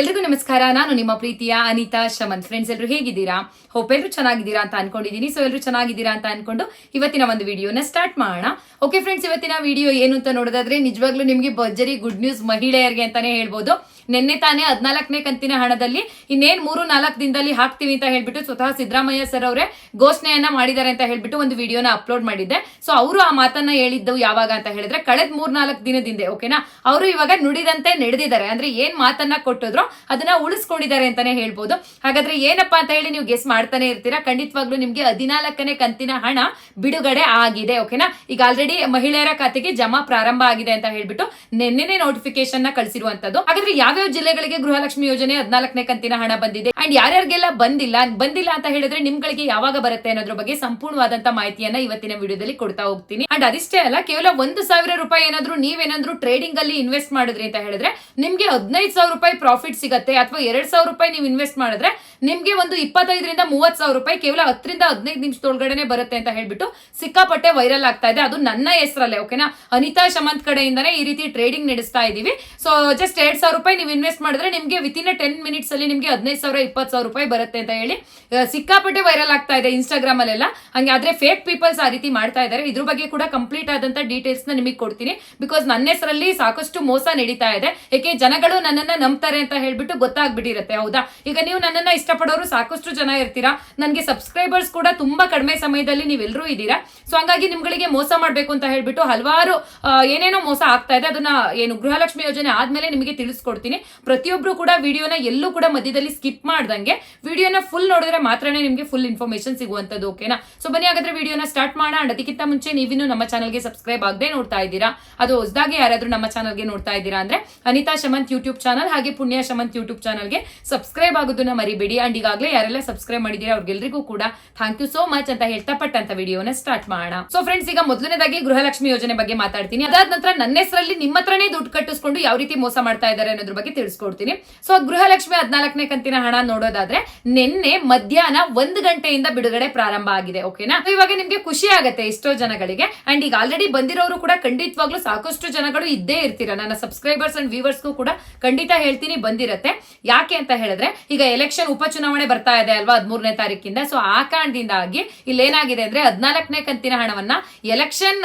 ಎಲ್ರಿಗೂ ನಮಸ್ಕಾರ. ನಾನು ನಿಮ್ಮ ಪ್ರೀತಿಯ ಅನಿತಾ ಶಮನ್ ಫ್ರೆಂಡ್ಸ್ ಎಲ್ಲರೂ ಹೇಗಿದ್ದೀರಾ? ಹೋಪ್ ಎಲ್ಲರೂ ಚೆನ್ನಾಗಿದ್ದೀರಾ ಅಂತ ಅನ್ಕೊಂಡಿದ್ದೀನಿ. ಸೊ ಎಲ್ಲರೂ ಚೆನ್ನಾಗಿದ್ದೀರಾ ಅಂತ ಅನ್ಕೊಂಡು ಇವತ್ತಿನ ಒಂದು ವಿಡಿಯೋನ ಸ್ಟಾರ್ಟ್ ಮಾಡೋಣ. ಓಕೆ ಫ್ರೆಂಡ್ಸ್ ಇವತ್ತಿನ ವಿಡಿಯೋ ಏನು ಅಂತ ನೋಡೋದಾದ್ರೆ ನಿಜವಾಗ್ಲೂ ನಿಮಗೆ ಭರ್ಜರಿ ಗುಡ್ ನ್ಯೂಸ್ ಮಹಿಳೆಯರಿಗೆ ಅಂತಾನೆ ಹೇಳ್ಬೋದು. ನಿನ್ನೆ ತಾನೇ ಹದಿನಾಲ್ಕನೇ ಕಂತಿನ ಹಣದಲ್ಲಿ ಇನ್ನೇನ್ ಮೂರು ನಾಲ್ಕು ದಿನದಲ್ಲಿ ಹಾಕ್ತೀವಿ ಅಂತ ಹೇಳ್ಬಿಟ್ಟು ಸ್ವತಃ ಸಿದ್ದರಾಮಯ್ಯ ಸರ್ ಅವರೇ ಘೋಷಣೆಯನ್ನ ಮಾಡಿದ್ದಾರೆ ಅಂತ ಹೇಳ್ಬಿಟ್ಟು ಒಂದು ವಿಡಿಯೋನ ಅಪ್ಲೋಡ್ ಮಾಡಿದ್ದೆ. ಸೊ ಅವರು ಆ ಮಾತನ್ನ ಹೇಳಿದ್ದು ಯಾವಾಗ ಅಂತ ಹೇಳಿದ್ರೆ ಕಳೆದ ಮೂರ್ ನಾಲ್ಕು ದಿನದಿಂದ ಓಕೆನಾ ಅವರು ಇವಾಗ ನುಡಿದಂತೆ ನಡೆದಿದ್ದಾರೆ. ಅಂದ್ರೆ ಏನ್ ಮಾತನ್ನ ಕೊಟ್ಟಿದ್ರು ಅದನ್ನ ಉಳಿಸ್ಕೊಂಡಿದ್ದಾರೆ ಅಂತಾನೆ ಹೇಳ್ಬೋದು. ಹಾಗಾದ್ರೆ ಏನಪ್ಪಾ ಅಂತ ಹೇಳಿ ನೀವು ಗೆಸ್ ಮಾಡ್ತಾನೆ ಇರ್ತೀರಾ? ಖಂಡಿತವಾಗ್ಲೂ ನಿಮ್ಗೆ ಹದಿನಾಲ್ಕನೇ ಕಂತಿನ ಹಣ ಬಿಡುಗಡೆ ಆಗಿದೆ ಓಕೆನಾ ಈಗ ಆಲ್ರೆಡಿ ಮಹಿಳೆಯರ ಖಾತೆಗೆ ಜಮಾ ಪ್ರಾರಂಭ ಆಗಿದೆ ಅಂತ ಹೇಳ್ಬಿಟ್ಟು ನಿನ್ನೆನೆ ನೋಟಿಫಿಕೇಶನ್ನ ಕಳಿಸಿರುವಂತದ್ದು. ಹಾಗಾದ್ರೆ ಯಾವ್ಯಾವ ಜಿಲ್ಲೆಗಳಿಗೆ ಗೃಹಲಕ್ಷ್ಮಿ ಯೋಜನೆ ಹದಿನಾಲ್ಕನೇ ಕಂತಿನ ಹಣ ಬಂದಿದೆ? ಅಂಡ್ ಯಾರ್ಯಾರಿಗೆಲ್ಲ ಬಂದಿಲ್ಲ ಬಂದಿಲ್ಲ ಅಂತ ಹೇಳಿದ್ರೆ ನಿಮ್ಗಳಿಗೆ ಯಾವಾಗ ಬರುತ್ತೆ ಅನ್ನೋದ್ರ ಬಗ್ಗೆ ಸಂಪೂರ್ಣವಾದಂತ ಮಾಹಿತಿಯನ್ನ ಇವತ್ತಿನ ವಿಡಿಯೋದಲ್ಲಿ ಕೊಡ್ತಾ ಹೋಗ್ತೀನಿ. ಅಂಡ್ ಅದಿಷ್ಟೇ ಅಲ್ಲ, ಕೇವಲ ಒಂದು ಸಾವಿರ ರೂಪಾಯಿ ಏನಾದ್ರು ನೀವೇನಾದ್ರೂ ಟ್ರೇಡಿಂಗ್ ಅಲ್ಲಿ ಇನ್ವೆಸ್ಟ್ ಮಾಡಿದ್ರಿ ಅಂತ ಹೇಳಿದ್ರೆ ನಿಮ್ಗೆ ಹದಿನೈದು ಸಾವಿರ ರೂಪಾಯಿ ಪ್ರಾಫಿಟ್ ಸಿಗುತ್ತೆ ಅಥವಾ ಎರಡ್ ಸಾವಿರ ರೂಪಾಯಿ ನೀವು ಇನ್ವೆಸ್ಟ್ ಮಾಡಿದ್ರೆ ನಿಮ್ಗೆ ಒಂದು ಇಪ್ಪತ್ತೈದರಿಂದ ಮೂವತ್ ಸಾವಿರ ರೂಪಾಯಿ ಕೇವಲ ಹತ್ತರಿಂದ ಹದಿನೈದು ನಿಮಿಷದೊಳಗಡೆ ಬರುತ್ತೆ ಅಂತ ಹೇಳ್ಬಿಟ್ಟು ಸಿಕ್ಕಾಪಟ್ಟೆ ವೈರಲ್ ಆಗ್ತಾ ಇದೆ. ಅದು ನನ್ನ ಹೆಸರಲ್ಲೇ ಓಕೆನಾ ಅನಿತಾ ಶಮಂತ್ ಕಡೆಯಿಂದನೇ ಈ ರೀತಿ ಟ್ರೇಡಿಂಗ್ ನಡೆಸ್ತಾ ಇದೀವಿ. ಸೊ ಜಸ್ಟ್ ಎರಡ್ ಸಾವಿರ ರೂಪಾಯಿ ನೀವು ಇನ್ವೆಸ್ಟ್ ಮಾಡಿದ್ರೆ ನಿಮ್ಗೆ ವಿತಿನ್ ಟೆನ್ ಮಿನಿಟ್ಸ್ ಅಲ್ಲಿ ನಿಮಗೆ ಹದಿನೈದು ಸಾವಿರ, ಇಪ್ಪತ್ತು ಸಾವಿರ ರೂಪಾಯಿ ಬರುತ್ತೆ ಅಂತ ಹೇಳಿ ಸಿಕ್ಕಾಪಟ್ಟೆ ವೈರಲ್ ಆಗ್ತಾ ಇದೆ ಇನ್ಸ್ಟಾಗ್ರಾಮ್ ಅಲ್ಲೆಲ್ಲ. ಹಂಗೆ ಆದ್ರೆ ಫೇಕ್ ಪೀಪಲ್ಸ್ ಆ ರೀತಿ ಮಾಡ್ತಾ ಇದ್ದಾರೆ. ಇದ್ರ ಬಗ್ಗೆ ಕೂಡ ಕಂಪ್ಲೀಟ್ ಆದಂತ ಡೀಟೇಲ್ಸ್ನ ನಿಮಗೆ ಕೊಡ್ತೀನಿ. ಬಿಕಾಸ್ ನನ್ನ ಹೆಸರಲ್ಲಿ ಸಾಕಷ್ಟು ಮೋಸ ನಡೀತಾ ಇದೆ. ಯಾಕೆ ಜನಗಳು ನನ್ನನ್ನ ನಂಬ್ತಾರೆ ಅಂತ ಹೇಳ್ಬಿಟ್ಟು ಗೊತ್ತಾಗ್ಬಿಟ್ಟಿರುತ್ತೆ, ಹೌದಾ? ಈಗ ನೀವು ನನ್ನನ್ನ ಇಷ್ಟಪಡೋರು ಸಾಕಷ್ಟು ಜನ ಇರ್ತೀರಾ? ನನಗೆ ಸಬ್ಸ್ಕ್ರೈಬರ್ಸ್ ಕೂಡ ತುಂಬಾ ಕಡಿಮೆ ಸಮಯದಲ್ಲಿ ನೀವೆಲ್ಲರೂ ಇದ್ದೀರಾ? ಸೊ ಹಂಗಾಗಿ ನಿಮ್ಗಳಿಗೆ ಮೋಸ ಮಾಡ್ಬೇಕು ಅಂತ ಹೇಳ್ಬಿಟ್ಟು ಹಲವಾರು ಏನೇನೋ ಮೋಸ ಆಗ್ತಾ ಇದೆ. ಅದನ್ನ ಏನು ಗೃಹಲಕ್ಷ್ಮಿ ಯೋಜನೆ ಆದ್ಮೇಲೆ ನಿಮಗೆ ತಿಳಿಸ್ಕೊಡ್ತೀನಿ. ಪ್ರತಿಯೊಬ್ರು ಕೂಡ ವಿಡಿಯೋನ ಎಲ್ಲೂ ಕೂಡ ಮಧ್ಯದಲ್ಲಿ ಸ್ಕಿಪ್ ಮಾಡ್ದಂಗೆ ವಿಡಿಯೋನ ಫುಲ್ ನೋಡಿದ್ರೆ ಮಾತ್ರನೇ ನಿಮಗೆ ಫುಲ್ ಇನ್ಫಾರ್ಮೇಶನ್ ಸಿಗುವಂತದ್ದು ಓಕೆನಾ ಸೊ ಬನ್ನಿ, ಹಾಗಾದ್ರೆ ವಿಡಿಯೋನ ಸ್ಟಾರ್ಟ್ ಮಾಡೋಣ. ಅದಕ್ಕಿಂತ ಮುಂಚೆ ನೀವಿನ್ನು ನಮ್ಮ ಚಾನಲ್ಗೆ ಸಬ್ಸ್ಕ್ರೈಬ್ ಆಗದೆ ನೋಡ್ತಾ ಇದ್ದೀರಾ? ಅದು ಹೊಸದಾಗಿ ಯಾರಾದ್ರೂ ನಮ್ಮ ಚಾನಲ್ಗೆ ನೋಡ್ತಾ ಇದ್ದೀರಾ ಅಂದ್ರೆ ಅನಿತಾ ಶಮಂತ್ ಯೂಟ್ಯೂಬ್ ಚಾನಲ್ ಹಾಗೆ ಪುಣ್ಯ ಶಮಂತ್ ಯೂಟ್ಯೂಬ್ ಚಾನಲ್ಗೆ ಸಬ್ಸ್ಕ್ರೈಬ್ ಆಗೋದನ್ನ ಮರಿಬೇಡಿ. ಅಂಡ್ ಈಗಾಗಲೇ ಯಾರೆಲ್ಲ ಸಬ್ಸ್ಕ್ರೈಬ್ ಮಾಡಿದೀರಾ ಅವ್ರಿಗೆಲ್ಲರಿಗೂ ಕೂಡ ಥ್ಯಾಂಕ್ ಯು ಸೋ ಮಚ್ ಅಂತ ಹೇಳ್ತಾ ಪಟ್ಟಂತ ವಿಡಿಯೋನ ಸ್ಟಾರ್ಟ್ ಮಾಡೋಣ. ಸೊ ಫ್ರೆಂಡ್ಸ್ ಈಗ ಮೊದಲನೇದಾಗಿ ಗೃಹಲಕ್ಷ್ಮಿ ಯೋಜನೆ ಬಗ್ಗೆ ಮಾತಾಡ್ತೀನಿ. ಅದಾದ ನಂತರ ನನ್ನ ಹೆಸರಲ್ಲಿ ನಿಮ್ಮ ಹತ್ರನೇ ದುಡ್ಡು ಕಟ್ಟಿಸ್ಕೊಂಡು ಯಾವ ರೀತಿ ಮೋಸ ಮಾಡ್ತಾ ಇದ್ದಾರೆ ಅನ್ನೋದ್ರ ಬಗ್ಗೆ ತಿಳಿಸ್ಕೊಡ್ತೀನಿ. ಸೊ ಗೃಹಲಕ್ಷ್ಮಿ ಹದಿನಾಲ್ಕನೇ ಕಂತಿನ ಹಣ ನೋಡೋದಾದ್ರೆ ನಿನ್ನೆ ಮಧ್ಯಾಹ್ನ ಒಂದು ಗಂಟೆಯಿಂದ ಬಿಡುಗಡೆ ಪ್ರಾರಂಭ ಆಗಿದೆ ಓಕೆನಾ ಇವಾಗ ನಿಮ್ಗೆ ಖುಷಿ ಆಗುತ್ತೆ ಎಷ್ಟೋ ಜನಗಳಿಗೆ. ಅಂಡ್ ಈಗ ಆಲ್ರೆಡಿ ಬಂದಿರೋರು ಕೂಡ ಖಂಡಿತವಾಗ್ಲೂ ಸಾಕಷ್ಟು ಜನಗಳು ಇದ್ದೇ ಇರ್ತೀರಾ. ನನ್ನ ಸಬ್ಸ್ಕ್ರೈಬರ್ಸ್ ಅಂಡ್ ವ್ಯೂವರ್ಸ್ಗೂ ಕೂಡ ಖಂಡಿತ ಹೇಳ್ತೀನಿ ಬಂದಿರತ್ತೆ. ಯಾಕೆ ಅಂತ ಹೇಳಿದ್ರೆ, ಈಗ ಎಲೆಕ್ಷನ್ ಉಪಚುನಾವಣೆ ಬರ್ತಾ ಇದೆ ಅಲ್ವಾ ಹದಿಮೂರನೇ ತಾರೀಕಿಂದ? ಸೊ ಆ ಕಾರಣದಿಂದಾಗಿ ಇಲ್ಲಿ ಏನಾಗಿದೆ ಅಂದ್ರೆ ಹದಿನಾಲ್ಕನೇ ಕಂತಿನ ಹಣವನ್ನ ಎಲೆಕ್ಷನ್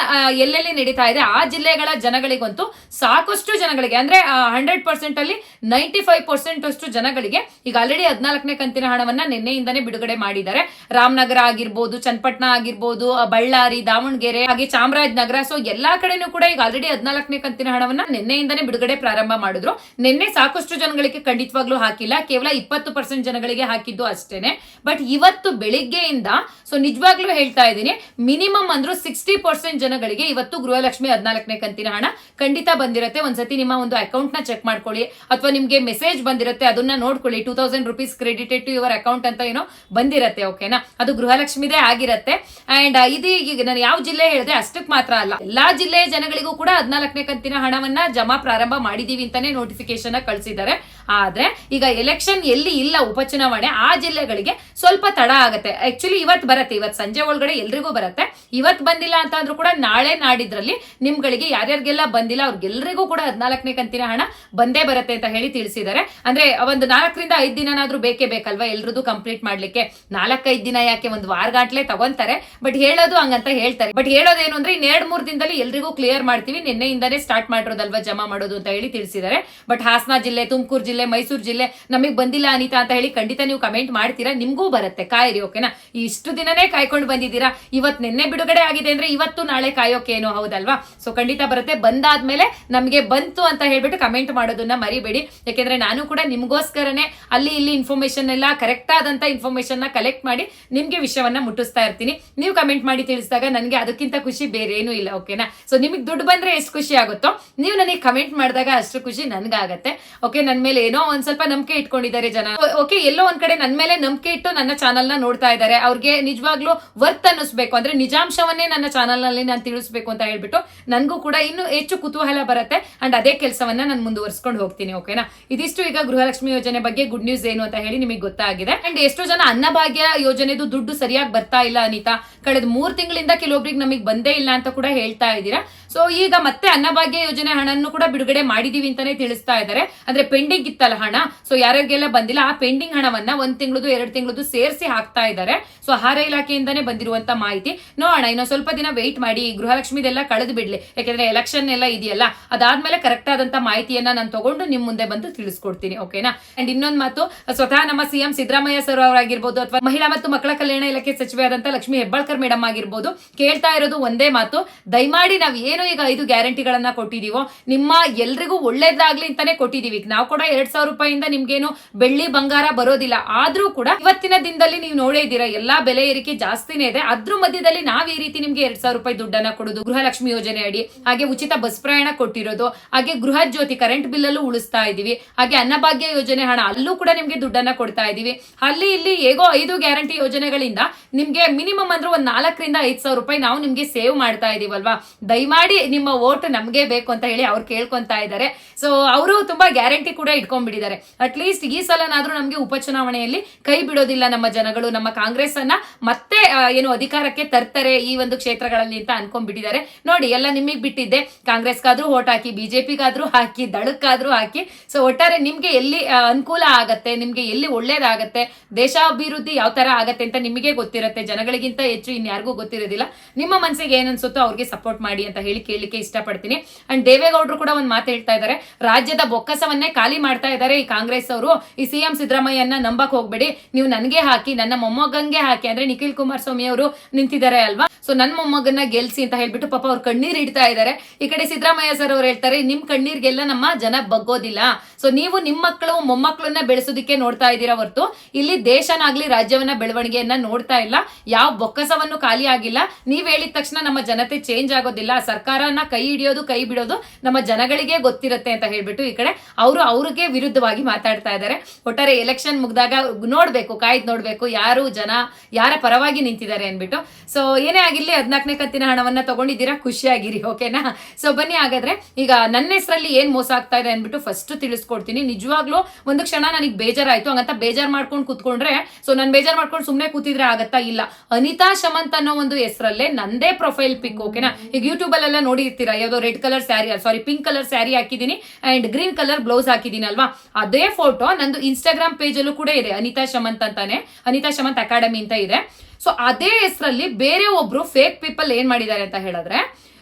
ಎಲ್ಲೆಲ್ಲಿ ನಡೀತಾ ಇದೆ ಆ ಜಿಲ್ಲೆಗಳ ಜನಗಳಿಗಂತೂ ಸಾಕಷ್ಟು ಜನಗಳಿಗೆ, ಅಂದ್ರೆ ಹಂಡ್ರೆಡ್ ಪರ್ಸೆಂಟ್ ಅಲ್ಲಿ ನೈಂಟಿ ಫೈವ್ ಪರ್ಸೆಂಟ್ ಅಷ್ಟು ಜನಗಳಿಗೆ ಈಗ ಆಲ್ರೆಡಿ ಹದಿನಾಲ್ಕನೇ ಕಂತಿನ ಹಣವನ್ನ ನಿನ್ನೆಯಿಂದನೇ ಬಿಡುಗಡೆ ಮಾಡಿದ್ದಾರೆ. ರಾಮನಗರ ಆಗಿರ್ಬೋದು, ಚನ್ನಪಟ್ಟಣ ಆಗಿರ್ಬೋದು ಬಳ್ಳಾರಿ, ದಾವಣಗೆರೆ, ಹಾಗೆ ಚಾಮರಾಜನಗರ. ಸೊ ಎಲ್ಲಾ ಕಡೆನೂ ಕೂಡ ಈಗ ಆಲ್ರೆಡಿ ಹದಿನಾಲ್ಕನೇ ಕಂತಿನ ಹಣವನ್ನ ನಿನ್ನೆಯಿಂದಾನೇ ಬಿಡುಗಡೆ ಪ್ರಾರಂಭ ಮಾಡಿದ್ರು. ನಿನ್ನೆ ಸಾಕಷ್ಟು ಜನಗಳಿಗೆ ಖಂಡಿತವಾಗ್ಲೂ ಹಾಕಿಲ್ಲ. ಕೇವಲ ಇಪ್ಪತ್ತು ಪರ್ಸೆಂಟ್ ಜನಗಳಿಗೆ ಹಾಕಿದ್ದು ಅಷ್ಟೇನೆ. ಬಟ್ ಇವತ್ತು ಬೆಳಿಗ್ಗೆಯಿಂದ ಸೊ ನಿಜವಾಗ್ಲೂ ಹೇಳ್ತಾ ಇದ್ದೀನಿ, ಮಿನಿಮಮ್ ಅಂದ್ರೂ ಸಿಕ್ಸ್ಟಿ ಪರ್ಸೆಂಟ್ ಜನಗಳಿಗೆ ಇವತ್ತು ಗೃಹಲಕ್ಷ್ಮಿ ಹದಿನಾಲ್ಕನೇ ಕಂತಿನ ಹಣ ಖಂಡಿತ ಬಂದಿರುತ್ತೆ. ಒಂದ್ಸತಿ ನಿಮ್ಮ ಒಂದು ಅಕೌಂಟ್ನ ಚೆಕ್ ಮಾಡ್ಕೊಳ್ಳಿ. ಅಥವಾ ನಿಮಗೆ ಮೆಸೇಜ್ ಬಂದಿರುತ್ತೆ, ಅದನ್ನ ನೋಡ್ಕೊಳ್ಳಿ. Two thousand rupees credited to your account ಅಂತ ಏನೋ ಬಂದಿರತ್ತೆ ಓಕೆನಾ ಅದು ಗೃಹಲಕ್ಷ್ಮಿದೇ ಆಗಿರುತ್ತೆ. ಅಂಡ್ ಇದು ಈಗ ನಾನು ಯಾವ ಜಿಲ್ಲೆ ಹೇಳಿದೆ ಅಷ್ಟಕ್ಕೆ ಮಾತ್ರ ಅಲ್ಲ. ಎಲ್ಲಾ ಜಿಲ್ಲೆಯ ಜನಗಳಿಗೂ ಕೂಡ ಹದಿನಾಲ್ಕನೇ ಕಂತಿನ ಹಣವನ್ನ ಜಮಾ ಪ್ರಾರಂಭ ಮಾಡಿದೀವಿ ಅಂತಾನೆ ನೋಟಿಫಿಕೇಶನ್ ಕಳಿಸಿದ್ದಾರೆ. ಆದ್ರೆ ಈಗ ಎಲೆಕ್ಷನ್ ಎಲ್ಲಿ ಇಲ್ಲ ಉಪಚುನಾವಣೆ, ಆ ಜಿಲ್ಲೆಗಳಿಗೆ ಸ್ವಲ್ಪ ತಡ ಆಗುತ್ತೆ. ಆಕ್ಚುಲಿ ಇವತ್ತು ಬರುತ್ತೆ. ಇವತ್ತು ಸಂಜೆ ಒಳಗಡೆ ಎಲ್ರಿಗೂ ಬರುತ್ತೆ. ಇವತ್ತು ಬಂದಿಲ್ಲ ಅಂತ ಅಂದ್ರೂ ಕೂಡ ನಾಳೆ ನಾಡಿದ್ರಲ್ಲಿ ನಿಮ್ಗಳಿಗೆ ಯಾರ್ಯಾರಿಗೆಲ್ಲ ಬಂದಿಲ್ಲ ಅವ್ರಿಗೆಲ್ರಿಗೂ ಕೂಡ ಹದಿನಾಲ್ಕನೇ ಕಂತಿನ ಹಣ ಬಂದೇ ಬರುತ್ತೆ ಅಂತ ಹೇಳಿ ತಿಳಿಸಿದ್ದಾರೆ. ಅಂದ್ರೆ ಒಂದು ನಾಲ್ಕರಿಂದ ಐದು ದಿನನಾದ್ರೂ ಬೇಕೇ ಬೇಕಲ್ವಾ? ಎಲ್ರದ್ದು ಕಂಪ್ಲೀಟ್ ಮಾಡ್ಲಿಕ್ಕೆ. ನಾಲ್ಕೈದು ದಿನ ಯಾಕೆ? ಒಂದು ವಾರಗಂಟ್ಲೆ ತಗೊಂತಾರೆ. ಬಟ್ ಹೇಳೋದು ಹಂಗಂತ ಹೇಳ್ತಾರೆ. ಬಟ್ ಹೇಳೋದೇನು ಅಂದ್ರೆ ಎರಡ್ ಮೂರ್ ದಿನದಲ್ಲಿ ಎಲ್ರಿಗೂ ಕ್ಲಿಯರ್ ಮಾಡ್ತೀವಿ. ನಿನ್ನೆಯಿಂದನೇ ಸ್ಟಾರ್ಟ್ ಮಾಡಿರೋದಲ್ವಾ ಜಮಾ ಮಾಡೋದು ಅಂತ ಹೇಳಿ ತಿಳಿಸಿದ್ದಾರೆ. ಬಟ್ ಹಾಸನ ಜಿಲ್ಲೆ ತುಮಕೂರು ಜಿಲ್ಲೆ, ಮೈಸೂರು ಜಿಲ್ಲೆ ನಮಗೆ ಬಂದಿಲ್ಲ ಅನಿತಾ ಅಂತ ಹೇಳಿ ಖಂಡಿತ ನೀವು ಕಮೆಂಟ್ ಮಾಡ್ತೀರಾ, ನಿಮಗೂ ಬರುತ್ತೆ ಕಾಯಿರಿ ಓಕೆನಾ ಇಷ್ಟು ದಿನನೇ ಕಾಯ್ಕೊಂಡು ಬಂದಿದ್ದೀರಾ? ಇವತ್ ನಿನ್ನೆ ಬಿಡುಗಡೆ ಆಗಿದೆ ಅಂದ್ರೆ ಇವತ್ತು ನಾಳೆ ಕಾಯೋಕೇನು, ಹೌದಲ್ವಾ? ಸೊ ಖಂಡಿತ ಬರುತ್ತೆ. ಬಂದಾದ್ಮೇಲೆ ನಮಗೆ ಬಂತು ಅಂತ ಹೇಳ್ಬಿಟ್ಟು ಕಮೆಂಟ್ ಮಾಡೋದನ್ನ ಮರಿಬೇಡಿ. ಯಾಕೆಂದ್ರೆ ನಾನು ಕೂಡ ನಿಮ್ಗೋಸ್ಕರನೇ ಅಲ್ಲಿ ಇಲ್ಲಿ ಇನ್ಫಾರ್ಮೇಶನ್ ಎಲ್ಲ ಕರೆಕ್ಟ್ ಆದಂತ ಇನ್ಫಾರ್ಮೇಶನ್ನ ಕಲೆಕ್ಟ್ ಮಾಡಿ ನಿಮ್ಗೆ ವಿಷಯವನ್ನ ಮುಟ್ಟಿಸ್ತಾ ಇರ್ತೀನಿ. ನೀವು ಕಮೆಂಟ್ ಮಾಡಿ ತಿಳಿಸಿದಾಗ ನನಗೆ ಅದಕ್ಕಿಂತ ಖುಷಿ ಬೇರೆ ಏನೂ ಇಲ್ಲ ಓಕೆನಾ ಸೊ ನಿಮಗೆ ದುಡ್ಡು ಬಂದ್ರೆ ಎಷ್ಟು ಖುಷಿ ಆಗುತ್ತೋ, ನೀವು ನನಗೆ ಕಮೆಂಟ್ ಮಾಡಿದಾಗ ಅಷ್ಟು ಖುಷಿ ನನ್ಗಾಗತ್ತೆ ಓಕೆ ನನ್ನ ಮೇಲೆ ಏನೋ ಒಂದ್ ಸ್ವಲ್ಪ ನಂಬಿಕೆ ಇಟ್ಕೊಂಡಿದ್ದಾರೆ ಜನ. ಓಕೆ, ಎಲ್ಲೋ ಒಂದ್ ಕಡೆ ನನ್ ಮೇಲೆ ನಂಬಿಕೆ ಇಟ್ಟು ನನ್ನ ಚಾನಲ್ನ ನೋಡ್ತಾ ಇದ್ದಾರೆ. ಅವ್ರಿಗೆ ನಿಜವಾಗ್ಲೂ ವರ್ತ್ ಅನ್ನಿಸ್ಬೇಕು. ಅಂದ್ರೆ ನಿಜಾಂಶವನ್ನೇ ನನ್ನ ಚಾನಲ್ನಲ್ಲಿ ನಾನು ತಿಳಿಸ್ಬೇಕು ಅಂತ ಹೇಳ್ಬಿಟ್ಟು ನನಗೂ ಕೂಡ ಇನ್ನು ಹೆಚ್ಚು ಕುತೂಹಲ ಬರುತ್ತೆ. ಅಂಡ್ ಅದೇ ಕೆಲಸವನ್ನ ನಾನು ಮುಂದುವರ್ಸ್ಕೊಂಡು ಹೋಗ್ತೀನಿ ಓಕೆನಾ ಇದಿಷ್ಟು ಈಗ ಗೃಹಲಕ್ಷ್ಮಿ ಯೋಜನೆ ಬಗ್ಗೆ ಗುಡ್ ನ್ಯೂಸ್ ಏನು ಅಂತ ಹೇಳಿ ನಿಮಗೆ ಗೊತ್ತಾಗಿದೆ. ಅಂಡ್ ಎಷ್ಟೋ ಜನ ಅನ್ನಭಾಗ್ಯ ಯೋಜನೆದು ದುಡ್ಡು ಸರಿಯಾಗಿ ಬರ್ತಾ ಇಲ್ಲ ಅನಿತಾ. ಕಳೆದ ಮೂರ್ ತಿಂಗಳಿಂದ ಕೆಲವೊಬ್ರಿಗೆ ನಮಗೆ ಬಂದೇ ಇಲ್ಲ ಅಂತ ಕೂಡ ಹೇಳ್ತಾ ಇದ್ದೀರಾ. ಸೊ ಈಗ ಮತ್ತೆ ಅನ್ನಭಾಗ್ಯ ಯೋಜನೆ ಹಣನ್ನು ಕೂಡ ಬಿಡುಗಡೆ ಮಾಡಿದೀವಿ ಅಂತಾನೆ ತಿಳಿಸ್ತಾ ಇದ್ದಾರೆ. ಅಂದ್ರೆ ಪೆಂಡಿಂಗ್ ಇತ್ತಲ್ಲ ಹಣ. ಸೊ ಯಾರಿಗೆಲ್ಲ ಬಂದಿಲ್ಲ, ಆ ಪೆಂಡಿಂಗ್ ಹಣವನ್ನ ಒಂದ್ ತಿಂಗಳದು, ಎರಡು ತಿಂಗಳದು ಸೇರಿಸಿ ಹಾಕ್ತಾ ಇದ್ದಾರೆ. ಸೊ ಆಹಾರ ಇಲಾಖೆಯಿಂದಾನೇ ಬಂದಿರುವಂತ ಮಾಹಿತಿ. ನೋಡೋಣ, ಇನ್ನು ಸ್ವಲ್ಪ ದಿನ ವೆಯ್ಟ್ ಮಾಡಿ ಗೃಹಲಕ್ಷ್ಮಿದೆಲ್ಲ ಕಳೆದು ಬಿಡ್ಲಿ. ಯಾಕಂದ್ರೆ ಎಲೆಕ್ಷನ್ ಎಲ್ಲ ಇದೆಯಲ್ಲ, ಅದಾದ್ಮೇಲೆ ಕರೆಕ್ಟ್ ಆದಂತ ಮಾಹಿತಿಯನ್ನ ನಾನು ತಗೊಂಡು ನಿಮ್ ಮುಂದೆ ಬಂದು ತಿಳಿಸ್ಕೊಡ್ತೀನಿ ಓಕೆನಾ ಅಂಡ್ ಇನ್ನೊಂದ್ ಮಾತು, ಸ್ವತಃ ನಮ್ಮ ಸಿಎಂ ಸಿದ್ದರಾಮಯ್ಯ ಸರ್ ಅವರಾಗಿರ್ಬೋದು, ಅಥವಾ ಮಹಿಳಾ ಮತ್ತು ಮಕ್ಕಳ ಕಲ್ಯಾಣ ಇಲಾಖೆ ಸಚಿವೆ ಆದಂತ ಲಕ್ಷ್ಮಿ ಹೆಬ್ಬಾಳ್ಕರ್ ಮೇಡಮ್ ಆಗಿರ್ಬೋದು, ಕೇಳ್ತಾ ಇರೋದು ಒಂದೇ ಮಾತು. ದಯಮಾಡಿ ನಾವ್ ಏನು ಈಗ ಐದು ಗ್ಯಾರಂಟಿಗಳನ್ನ ಕೊಟ್ಟಿದೀವೋ, ನಿಮ್ಮ ಎಲ್ರಿಗೂ ಒಳ್ಳೇದಾಗ್ಲಿ ಅಂತಾನೆ ಕೊಟ್ಟಿದೀವಿ. ನಾವು ಕೂಡ ಎರಡ್ ಸಾವಿರ ರೂಪಾಯಿಂದ ನಿಮ್ಗೇನು ಬೆಳ್ಳಿ ಬಂಗಾರ ಬರೋದಿಲ್ಲ. ಆದ್ರೂ ಕೂಡ ಇವತ್ತಿನ ದಿನದಲ್ಲಿ ನೀವು ನೋಡೇ ಇದ್ದೀರಾ, ಎಲ್ಲಾ ಬೆಲೆ ಏರಿಕೆ ಜಾಸ್ತಿನೇ ಇದೆ. ಅದ್ರ ಮಧ್ಯದಲ್ಲಿ ನಾವ್ ಈ ರೀತಿ ನಿಮ್ಗೆ ಎರಡ್ ಸಾವಿರ ರೂಪಾಯಿ ದುಡ್ಡನ್ನ ಕೊಡೋದು, ಗೃಹಲಕ್ಷ್ಮಿ ಯೋಜನೆ ಅಡಿ, ಹಾಗೆ ಉಚಿತ ಬಸ್ ಪ್ರಯಾಣ ಕೊಟ್ಟಿರೋದು, ಹಾಗೆ ಗೃಹ ಜ್ಯೋತಿ ಕರೆಂಟ್ ಬಿಲ್ ಅಲ್ಲೂ ಉಳಿಸ್ತಾ ಇದೀವಿ ಹಾಗೆ ಅನ್ನಭಾಗ್ಯ ಯೋಜನೆ ಹಣ, ಅಲ್ಲೂ ಕೂಡ ನಿಮ್ಗೆ ದುಡ್ಡನ್ನ ಕೊಡ್ತಾ ಇದೀವಿ ಅಲ್ಲಿ ಇಲ್ಲಿ ಹೇಗೋ ಐದು ಗ್ಯಾರಂಟಿ ಯೋಜನೆಗಳಿಂದ ನಿಮ್ಗೆ ಮಿನಿಮಮ್ ಅಂದ್ರೆ ಒಂದ್ ನಾಲ್ಕರಿಂದ ಐದ್ ಸಾವಿರ ರೂಪಾಯಿ ನಾವು ನಿಮ್ಗೆ ಸೇವ್ ಮಾಡ್ತಾ ಇದೀವಲ್ವಾ? ದಯಮಾಡಿ ನಿಮ್ಮ ಓಟ್ ನಮ್ಗೆ ಬೇಕು ಅಂತ ಹೇಳಿ ಅವ್ರು ಕೇಳ್ಕೊಂತಾ ಇದ್ದಾರೆ. ಸೊ ಅವರು ತುಂಬಾ ಗ್ಯಾರಂಟಿ ಕೂಡ ಇಟ್ಕೊಂಡ್ಬಿಟ್ಟಿದ್ದಾರೆ. ಅಟ್ ಲೀಸ್ಟ್ ಈ ಸಲನಾದ್ರೂ ನಮ್ಗೆ ಉಪಚುನಾವಣೆಯಲ್ಲಿ ಕೈ ಬಿಡೋದಿಲ್ಲ ನಮ್ಮ ಜನಗಳು, ನಮ್ಮ ಕಾಂಗ್ರೆಸ್ ಅನ್ನ ಮತ್ತೆ ಏನು ಅಧಿಕಾರಕ್ಕೆ ತರ್ತಾರೆ ಈ ಒಂದು ಕ್ಷೇತ್ರಗಳಲ್ಲಿ ಅಂತ ಅನ್ಕೊಂಡ್ಬಿಟ್ಟಿದ್ದಾರೆ. ನೋಡಿ, ಎಲ್ಲ ನಿಮಗೆ ಬಿಟ್ಟಿದ್ದೆ. ಕಾಂಗ್ರೆಸ್ಗಾದ್ರೂ ಓಟ್ ಹಾಕಿ, ಬಿಜೆಪಿಗಾದ್ರೂ ಹಾಕಿ, ದಳಕ್ಕಾದ್ರೂ ಹಾಕಿ. ಸೊ ಒಟ್ಟಾರೆ ನಿಮ್ಗೆ ಎಲ್ಲಿ ಅನುಕೂಲ ಆಗತ್ತೆ, ನಿಮ್ಗೆ ಎಲ್ಲಿ ಒಳ್ಳೇದಾಗತ್ತೆ, ದೇಶಾಭಿವೃದ್ಧಿ ಯಾವ ತರ ಆಗತ್ತೆ ಅಂತ ನಿಮಗೆ ಗೊತ್ತಿರುತ್ತೆ. ಜನಗಳಿಗಿಂತ ಹೆಚ್ಚು ಇನ್ಯಾರಿಗೂ ಗೊತ್ತಿರೋದಿಲ್ಲ. ನಿಮ್ಮ ಮನಸ್ಸಿಗೆ ಏನನ್ಸುತ್ತೋ ಅವ್ರಿಗೆ ಸಪೋರ್ಟ್ ಮಾಡಿ ಅಂತ ಹೇಳಿ ಕೇಳಲಿಕ್ಕೆ ಇಷ್ಟಪಡ್ತೀನಿ. ಅಂಡ್ ದೇವೇಗೌಡರು ಕೂಡ ಒಂದು ಮಾತು ಹೇಳ್ತಾ ಇದ್ದಾರೆ ರಾಜ್ಯದ ಬೊಕ್ಕಸವನ್ನೇ ಖಾಲಿ ಮಾಡ್ತಾ ಇದ್ದಾರೆ ಈ ಕಾಂಗ್ರೆಸ್ ಅವರು. ಈ ಸಿಎಂ ಸಿದ್ದರಾಮಯ್ಯನ ನಂಬಕ್ ಹೋಗ್ಬೇಡಿ. ನೀವು ನನಗೆ ಹಾಕಿ, ನನ್ನ ಮೊಮ್ಮಗಂಗೆ ಹಾಕಿ, ಅಂದ್ರೆ ನಿಖಿಲ್ ಕುಮಾರಸ್ವಾಮಿ ಅವರು ನಿಂತಿದ್ದಾರೆ ಅಲ್ವಾ? ಸೊ ನನ್ನ ಮೊಮ್ಮಗನ್ನ ಗೆಲ್ಸಿ ಅಂತ ಹೇಳ್ಬಿಟ್ಟು ಪಾಪ ಅವ್ರು ಕಣ್ಣೀರ್ ಇಡ್ತಾ ಇದ್ದಾರೆ ಈ ಕಡೆ ಸಿದ್ದರಾಮಯ್ಯ ಸರ್ ಅವ್ರು ಹೇಳ್ತಾರೆ, ನಿಮ್ ಕಣ್ಣೀರ್ಗೆಲ್ಲ ನಮ್ಮ ಜನ ಬಗ್ಗೋದಿಲ್ಲ. ಸೊ ನೀವು ನಿಮ್ಮ ಮಕ್ಕಳು ಮೊಮ್ಮಕ್ಕಳನ್ನ ಬೆಳೆಸೋದಿಕ್ಕೆ ನೋಡ್ತಾ ಇದ್ದೀರಾ ಹೊರತು? ಇಲ್ಲಿ ದೇಶನಾಗ್ಲಿ ರಾಜ್ಯವನ್ನ ಬೆಳವಣಿಗೆಯನ್ನ ನೋಡ್ತಾ ಇಲ್ಲ. ಯಾವ ಬೊಕ್ಕಸವನ್ನು ಖಾಲಿ ಆಗಿಲ್ಲ. ನೀವ್ ಹೇಳಿದ ತಕ್ಷಣ ನಮ್ಮ ಜನತೆ ಚೇಂಜ್ ಆಗೋದಿಲ್ಲ. ಸರ್ಕಾರನ ಕೈ ಹಿಡಿಯೋದು, ಕೈ ಬಿಡೋದು ನಮ್ಮ ಜನಗಳಿಗೆ ಗೊತ್ತಿರುತ್ತೆ ಅಂತ ಹೇಳ್ಬಿಟ್ಟು ಈ ಕಡೆ ಅವರು ಅವ್ರಿಗೆ ವಿರುದ್ಧವಾಗಿ ಮಾತಾಡ್ತಾ ಇದ್ದಾರೆ. ಒಟ್ಟಾರೆ ಎಲೆಕ್ಷನ್ ಮುಗ್ದಾಗ ನೋಡ್ಬೇಕು, ಕಾಯ್ದು ನೋಡ್ಬೇಕು ಯಾರು ಜನ, ಯಾರ ಪರವಾಗಿ ನಿಂತಿದ್ದಾರೆ ಅನ್ಬಿಟ್ಟು ಸೊ ಏನೇ ಆಗಿರ್ಲಿ ಹದಿನಾಲ್ಕನೇ ಕಂತಿನ ಹಣವನ್ನ ತಗೊಂಡಿದ್ದೀರಾ, ಖುಷಿಯಾಗಿರಿ ಓಕೆನಾ ಸೊ ಬನ್ನಿ ಹಾಗಾದ್ರೆ, ಈಗ ನನ್ನ ಹೆಸರಲ್ಲಿ ಏನ್ ಮೋಸ ಆಗ್ತಾ ಇದೆ ಅನ್ಬಿಟ್ಟು ಫಸ್ಟ್ ತಿಳಿಸ್ಕೊಡ್ತೀನಿ. ನಿಜವಾಗ್ಲೂ ಒಂದು ಕ್ಷಣ ನನಗೆ ಬೇಜಾರಾಯ್ತು, ಹಂಗಂತ ಬೇಜಾರ್ ಮಾಡ್ಕೊಂಡು ಕೂತ್ಕೊಂಡ್ರೆ ಸೊ ನಾನು ಬೇಜಾರ್ ಮಾಡ್ಕೊಂಡು ಸುಮ್ನೆ ಕೂತಿದ್ರೆ ಆಗತ್ತಾ ಇಲ್ಲ? ಅನಿತಾ ಶಮಂತ್ ಅನ್ನೋ ಒಂದು ಹೆಸರಲ್ಲೇ ನಂದೇ ಪ್ರೊಫೈಲ್ ಪಿಕ್ ಓಕೆನಾ ಈಗ ಯೂಟ್ಯೂಬ್ ಅಲ್ಲೆಲ್ಲ ನೋಡಿರ್ತೀರಾ? ಯಾವ್ದೋ red colour sari sorry pink colour sari ಹಾಕಿದೀನಿ and green colour blouse ಹಾಕಿದೀನಿ ಅಲ್ವಾ? ಅದೇ ಫೋಟೋ ನಂದು ಇನ್ಸ್ಟಾಗ್ರಾಮ್ ಪೇಜ್ ಅಲ್ಲೂ ಕೂಡ ಇದೆ, ಅನಿತಾ ಶಮಂತ್ ಅಂತಾನೆ. ಅನಿತಾ ಶಮಂತ್ ಅಕಾಡೆಮಿ ಅಂತ ಇದೆ. ಸೊ ಅದೇ ಹೆಸರಲ್ಲಿ ಬೇರೆ ಒಬ್ರು ಫೇಕ್ ಪೀಪಲ್ ಏನ್ ಮಾಡಿದ್ದಾರೆ ಅಂತ ಹೇಳಿದ್ರೆ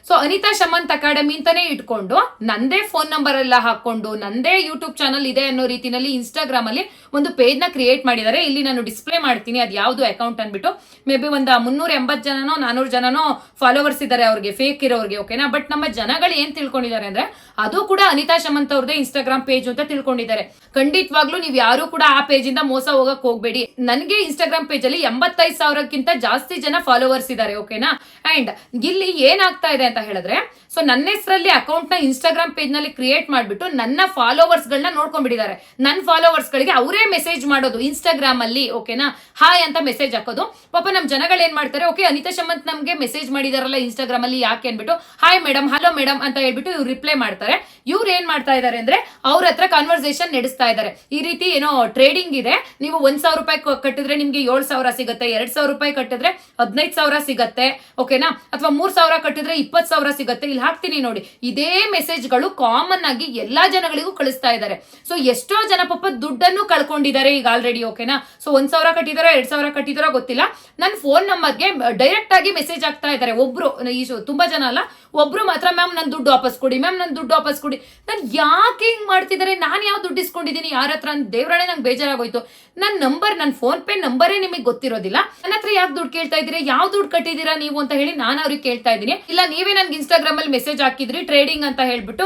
ಸೊ ಅನಿತಾ ಶಮಂತ್ ಅಕಾಡೆಮಿ ಅಂತಾನೆ ಇಟ್ಕೊಂಡು ನಂದೇ ಫೋನ್ ನಂಬರ್ ಎಲ್ಲ ಹಾಕೊಂಡು ನಂದೇ ಯೂಟ್ಯೂಬ್ ಚಾನಲ್ ಇದೆ ಅನ್ನೋ ರೀತಿನಲ್ಲಿ ಇನ್ಸ್ಟಾಗ್ರಾಮ್ ಅಲ್ಲಿ ಒಂದು ಪೇಜ್ನ ಕ್ರಿಯೇಟ್ ಮಾಡಿದ್ದಾರೆ. ಇಲ್ಲಿ ನಾನು ಡಿಸ್ಪ್ಲೇ ಮಾಡ್ತೀನಿ. ಅದು ಯಾವ್ದು ಅಕೌಂಟ್ ಅನ್ಬಿಟ್ಟು. ಮೇ ಬಿ ಒಂದು ಮುನ್ನೂರ ಎಂಬತ್ತು ಜನನೋ, ನಾನೂರು ಜನನೋ ಫಾಲೋವರ್ಸ್ ಇದ್ದಾರೆ ಅವ್ರಿಗೆ ಫೇಕ್ ಇರೋರಿಗೆ ಓಕೆನಾ ಬಟ್ ನಮ್ಮ ಜನಗಳು ಏನ್ ತಿಳ್ಕೊಂಡಿದ್ದಾರೆ ಅಂದ್ರೆ, ಅದು ಕೂಡ ಅನಿತಾ ಶಮಂತ್ ಅವ್ರದೇ ಇನ್ಸ್ಟಾಗ್ರಾಮ್ ಪೇಜ್ ಅಂತ ತಿಳ್ಕೊಂಡಿದ್ದಾರೆ. ಖಂಡಿತವಾಗ್ಲೂ ನೀವು ಯಾರು ಕೂಡ ಆ ಪೇಜ್ ಇಂದ ಮೋಸ ಹೋಗಕ್ ಹೋಗ್ಬೇಡಿ. ನನಗೆ ಇನ್ಸ್ಟಾಗ್ರಾಮ್ ಪೇಜ್ ಅಲ್ಲಿ ಎಂಬತ್ತೈದು ಸಾವಿರಕ್ಕಿಂತ ಜಾಸ್ತಿ ಜನ ಫಾಲೋವರ್ಸ್ ಇದ್ದಾರೆ ಓಕೆನಾ ಅಂಡ್ ಇಲ್ಲಿ ಏನಾಗ್ತಾ ಇದೆ ಅಂತ ಹೇಳಿದ್ರೆ ಸೊ ನನ್ನ ಹೆಸರಲ್ಲಿ ಅಕೌಂಟ್ನ ಇನ್ಸ್ಟಾಗ್ರಾಮ್ ಪೇಜ್ನಲ್ಲಿ ಕ್ರಿಯೇಟ್ ಮಾಡ್ಬಿಟ್ಟು ನನ್ನ ಫಾಲೋವರ್ಸ್ ಗಳನ್ನ ನೋಡ್ಕೊಂಡ್ಬಿಟ್ಟಿದ್ದಾರೆ. ನನ್ನ ಫಾಲೋವರ್ಸ್ ಗಳಿಗೆ ಅವರೇ ಮೆಸೇಜ್ ಮಾಡೋದು ಇನ್ಸ್ಟಾಗ್ರಾಮ್ ಅಲ್ಲಿ ಓಕೆನಾ ಹಾಯ್ ಅಂತ ಮೆಸೇಜ್ ಹಾಕೋದು. ಪಾಪ ನಮ್ ಜನಗಳು ಏನ್ ಮಾಡ್ತಾರೆ? ಓಕೆ ಅನಿತಾ ಶಮಂತ್ ನಮಗೆ ಮೆಸೇಜ್ ಮಾಡಿದಾರಲ್ಲ ಇನ್ಸ್ಟಾಗ್ರಾಮ್ ಅಲ್ಲಿ ಯಾಕೆ ಅನ್ಬಿಟ್ಟು ಹಾಯ್ ಮೇಡಮ್ ಹಲೋ ಮೇಡಮ್ ಅಂತ ಹೇಳ್ಬಿಟ್ಟು ಇವ್ರು ರಿಪ್ಲೈ ಮಾಡ್ತಾರೆ. ಇವ್ರು ಏನ್ ಮಾಡ್ತಾ ಇದಾರೆ ಅಂದ್ರೆ, ಅವ್ರ ಹತ್ರ ಕಾನ್ವರ್ಸೇಷನ್ ನಡೆಸ್ತಾ ಇದ್ದಾರೆ ಈ ರೀತಿ ಏನೋ ಟ್ರೇಡಿಂಗ್ ಇದೆ. ನೀವು ಒಂದ್ ಸಾವಿರ ರೂಪಾಯಿ ಕಟ್ಟಿದ್ರೆ ನಿಮ್ಗೆ ಏಳು ಸಾವಿರ ಸಿಗುತ್ತೆ, ಎರಡ್ ಸಾವಿರ ರೂಪಾಯಿ ಕಟ್ಟಿದ್ರೆ ಹದಿನೈದು ಸಾವಿರ ಸಿಗತ್ತೆ ಓಕೆನಾ ಅಥವಾ ಮೂರ್ ಸಾವಿರ ಕಟ್ಟಿದ್ರೆ ಇಪ್ಪತ್ತು ಸಾವಿರ ಸಿಗತ್ತೆ ಇಲ್ಲಿ ಹಾಕ್ತೀನಿ ನೋಡಿ. ಇದೇ ಮೆಸೇಜ್ಗಳು ಕಾಮನ್ ಆಗಿ ಎಲ್ಲಾ ಜನಗಳಿಗೂ ಕಳಿಸ್ತಾ ಇದ್ದಾರೆ. ಸೊ ಎಷ್ಟೋ ಜನ ಪಾಪ ದುಡ್ಡನ್ನು ಕಳ್ಕೊಂಡಿದ್ದಾರೆ ಈಗ ಆಲ್ರೆಡಿ ಓಕೆನಾ ಸೊ ಒಂದ್ ಸಾವಿರ ಕಟ್ಟಿದಾರೋ, ಎರಡ್ ಸಾವಿರ ಕಟ್ಟಿದಾರೋ ಗೊತ್ತಿಲ್ಲ. ನನ್ನ ಫೋನ್ ನಂಬರ್ಗೆ ಡೈರೆಕ್ಟ್ ಆಗಿ ಮೆಸೇಜ್ ಆಗ್ತಾ ಇದ್ದಾರೆ. ಒಬ್ರು, ಈ ತುಂಬಾ ಜನ ಅಲ್ಲ? ಒಬ್ರು ಮಾತ್ರ, ಮ್ಯಾಮ್, ನನ್ ದುಡ್ಡು ವಾಪಸ್ ಕೊಡಿ, ಮ್ಯಾಮ್, ನನ್ ದುಡ್ಡು ವಾಪಸ್ ಕೊಡಿ. ನಾನು ಯಾಕೆ ಹಿಂಗ್ ಮಾಡ್ತಿದ್ದಾರೆ? ನಾನು ಯಾವ ದುಡ್ಡು ಇಸ್ಕೊಂಡಿದ್ದೀನಿ? ಯಾರ ಹತ್ರ? ದೇವರಾಣೆ ನಂಗೆ ಬೇಜಾರಾಗೋಯ್ತು. ನನ್ನ ನಂಬರ್ ನನ್ನ ಫೋನ್ ಪೇ ನಂಬರೇ ನಿಮಗೆ ಗೊತ್ತಿರೋದಿಲ್ಲ. ನನ್ನ ಹತ್ರ ಯಾಕೆ ದುಡ್ಡು ಕೇಳ್ತಾ ಇದ್ದೀರಾ? ಯಾವ ದುಡ್ಡು ಕಟ್ಟಿದ್ದೀರಾ ನೀವು ಅಂತ ಹೇಳಿ ನಾನು ಅವ್ರಿಗೆ ಕೇಳ್ತಾ ಇದ್ದೀನಿ. ಇಲ್ಲ, ನೀವೇ ನನ್ಗೆ ಇನ್ಸ್ಟಾಗ್ರಾಮ್ ಅಲ್ಲಿ ಮೆಸೇಜ್ ಹಾಕಿದ್ರಿ ಟ್ರೇಡಿಂಗ್ ಅಂತ ಹೇಳ್ಬಿಟ್ಟು